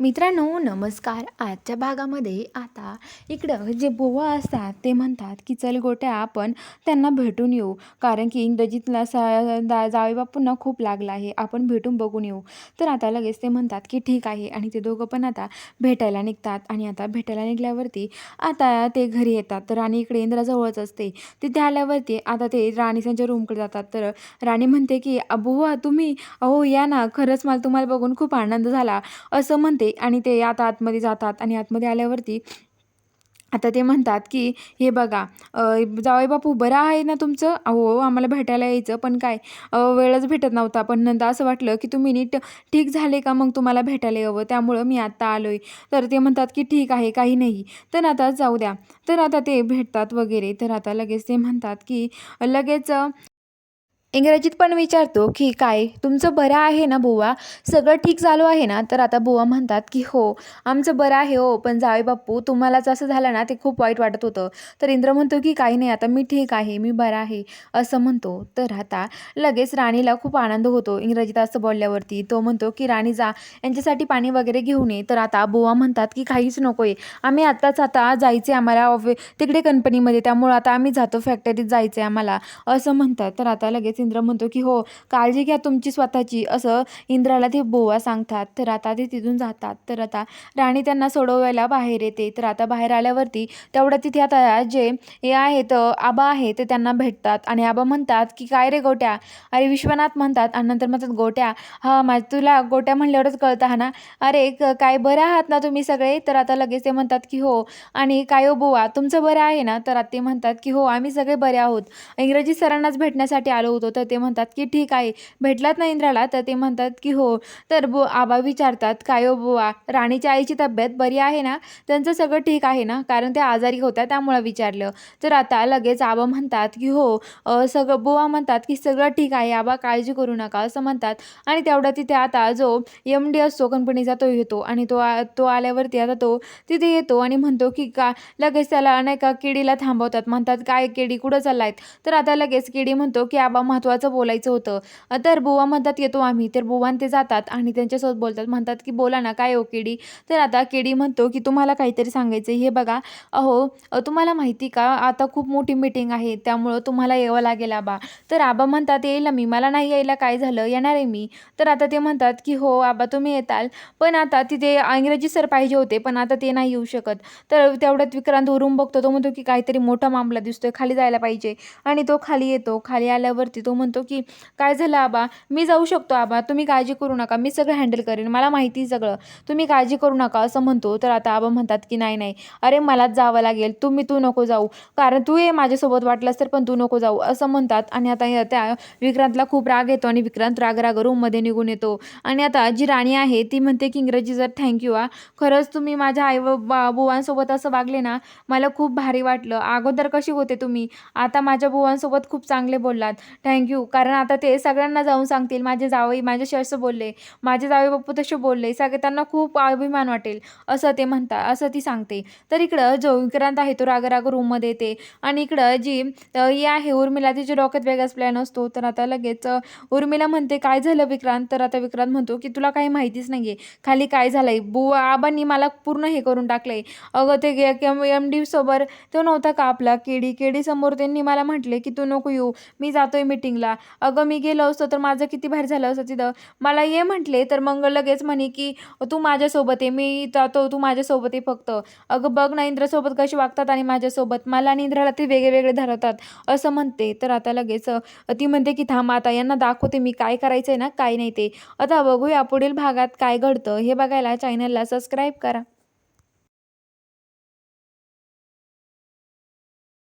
मित्रांनो नमस्कार. आजच्या भागामध्ये आता इकडं जे बुवा असतात ते म्हणतात की चल गोट्या आपण त्यांना भेटून येऊ. कारण की इंग्रजीतला सा दा जावे बापूंना खूप लागला आहे. आपण भेटून बघून येऊ. तर आता लगेच ते म्हणतात की ठीक आहे. आणि ते दोघं पण आता भेटायला निघतात. आणि आता भेटायला निघल्यावरती आता ते घरी येतात. तर राणी इकडे इंद्राजवळच असते. तिथे आल्यावरती आता ते राणी त्यांच्या रूमकडे जातात. तर राणी म्हणते की बुवा तुम्ही अहो या ना. खरंच मला तुम्हाला बघून खूप आनंद झाला. असं म्हणते. आणि ते आता आतमध्ये जातात आणि आतमध्ये आल्यावरती आता ते म्हणतात की हे बघा जावई बापू बरं आहे ना तुमचं? अहो आम्हाला भेटायला यायचं पण काय? वेळच भेटत नव्हता पण नंतर असं वाटलं की तुम्ही नीट ठीक झाले का मग तुम्हाला भेटायला यावं? त्यामुळं मी आत्ता आलो आहे तर ते म्हणतात की ठीक आहे काही नाही. तर आता जाऊ द्या. तर आता ते भेटतात वगैरे. तर आता लगेच ते म्हणतात की लगेच इंग्रजीत पण विचारतो की काय तुमचं बरं आहे ना बुवा? सगळं ठीक चालू आहे ना? तर आता बुवा म्हणतात की हो आमचं बरं आहे हो पण जावे बाप्पू तुम्हालाच असं झालं ना ते खूप वाईट वाटत होतं. तर इंद्र म्हणतो की काही नाही आता मी ठीक आहे मी बरा आहे असं म्हणतो. तर आता लगेच राणीला खूप आनंद होतो इंग्रजीत असं बोलल्यावरती. तो म्हणतो की राणी जा यांच्यासाठी पाणी वगैरे घेऊन ये तर आता बुवा म्हणतात की काहीच नको आहे आम्ही आत्ताच आता जायचे आम्हाला ऑफि तिकडे कंपनीमध्ये त्यामुळं आता आम्ही जातो फॅक्टरीत जायचं आहे आम्हाला असं म्हणतात. तर आता लगेच इंद्र म्हणतो की हो काळजी घ्या तुमची स्वतःची. असं इंद्राला ते बोवा सांगतात. तर आता ते तिथून जातात. तर आता राणी त्यांना सोडवायला बाहेर येते. तर आता बाहेर आल्यावरती तेवढं तिथे आता जे हे आहेत आबा आहे ते त्यांना भेटतात. आणि आबा म्हणतात की काय रे गोट्या? अरे विश्वनाथ म्हणतात. आणि नंतर म्हणतात गोट्या हा मा तुला गोट्या म्हणल्यावरच कळतं हा ना? अरे काय बरं आहात ना तुम्ही सगळे? तर आता लगेच ते म्हणतात की हो. आणि काय हो बुवा तुमचं बरं आहे ना? तर आता ते म्हणतात की हो आम्ही सगळे बरे आहोत. इंग्रजी सरांनाच भेटण्यासाठी आलो होतो. तर ते म्हणतात की ठीक आहे भेटलात ना इंद्राला? तर ते म्हणतात की हो. तर बो आबा विचारतात काय हो बुवा? राणीच्या आईची तब्येत बरी आहे ना? त्यांचं सगळं ठीक आहे ना? कारण त्या आजारी होत्या त्यामुळं विचारलं. तर आता लगेच आबा म्हणतात की हो. सगळं बुवा म्हणतात की सगळं ठीक आहे आबा काळजी करू नका असं म्हणतात. आणि तेवढा तिथे आता जो एम डी असतो कंपनीचा तो येतो. आणि तो तो आल्यावरती आता तो तिथे येतो आणि म्हणतो की का लगेच त्याला नाही का केडीला थांबवतात. म्हणतात काय केडी? कुठं चाललायत? तर आता लगेच केडी म्हणतो की आबा महत्त्वाचं बोलायचं होतं. तर बुवा म्हणतात येतो आम्ही. तर बुवान ते जातात आणि त्यांच्यासोबत बोलतात. म्हणतात की बोला ना काय हो केडी? तर आता केडी म्हणतो की तुम्हाला काहीतरी सांगायचं हे बघा अहो तुम्हाला माहिती का? आता खूप मोठी मीटिंग आहे. त्यामुळं तुम्हाला यावं लागेल आबा. तर आबा म्हणतात येईल मी. मला नाही यायला काय झालं? येणार आहे मी. तर आता ते म्हणतात की हो आबा तुम्ही येताल. पण आता तिथे इंग्रजी सर पाहिजे होते. पण आता ते नाही येऊ शकत. तर तेवढ्यात विक्रांत उरून बघतो. तो म्हणतो की काहीतरी मोठा मामला दिसतोय. खाली जायला पाहिजे. आणि तो खाली येतो. खाली आल्यावरती तो म्हणतो की काय झालं आबा? मी जाऊ शकतो आबा. तुम्ही काळजी करू नका. मी सगळं हँडल करेन. मला माहिती सगळं. तुम्ही काळजी करू नका असं म्हणतो. तर आता आबा म्हणतात की नाही नाही. अरे मलाच जावं लागेल. तुम्ही तू नको जाऊ. कारण तू ये माझ्यासोबत वाटलंस तर पण तू नको जाऊ असं म्हणतात. आणि आता त्या विक्रांतला खूप राग येतो आणि विक्रांत राग राग रूममध्ये निघून येतो. आणि आता जी राणी आहे ती म्हणते की इंग्रजी जर थँक्यू आ खरंच तुम्ही माझ्या आई व बुवांसोबत असं वागले ना मला खूप भारी वाटलं. अगोदर कशी होते तुम्ही? आता माझ्या बुवांसोबत खूप चांगले बोललात. थँक्यू थँक्यू कारण आता ते सगळ्यांना जाऊन सांगतील माझे जावई माझ्याशी असं बोलले माझे जावई बाप्पू तसे बोलले सगळे त्यांना खूप अभिमान वाटेल असं ते म्हणतात असं ती सांगते. तर इकडं जो विक्रांत आहे तो राग राग रूममध्ये येते आणि इकडं जी ही आहे उर्मिला तिच्या डोक्यात वेगळाच प्लॅन असतो. तर आता लगेच उर्मिला म्हणते काय झालं विक्रांत? तर आता विक्रांत म्हणतो की तुला काही माहितीच नाही आहे खाली काय झालं आहे बुवा आबांनी मला पूर्ण हे करून टाकलं आहे अगं ते एम डी सोबत तो नव्हता का आपला? केडी केडी समोर त्यांनी मला म्हटले की तू नको येऊ. मी जातोय मीटिंगला अगं मी गेलो असतो तर माझं किती भारी झालं असतं तिथं. मला ये म्हटले तर मग लगेच म्हणे की तू माझ्यासोबत आहे मी जातो तू माझ्यासोबत आहे फक्त. अगं बघ ना इंद्रासोबत कशी वागतात आणि माझ्यासोबत. मला आणि इंद्राला ते वेगळेवेगळे वेगळे धरवतात असं म्हणते. तर आता लगेच ती म्हणते की थांब आता यांना दाखवते मी काय करायचं आहे ना काय नाही ते. आता बघूया पुढील भागात काय घडतं. हे बघायला चॅनलला सबस्क्राईब करा.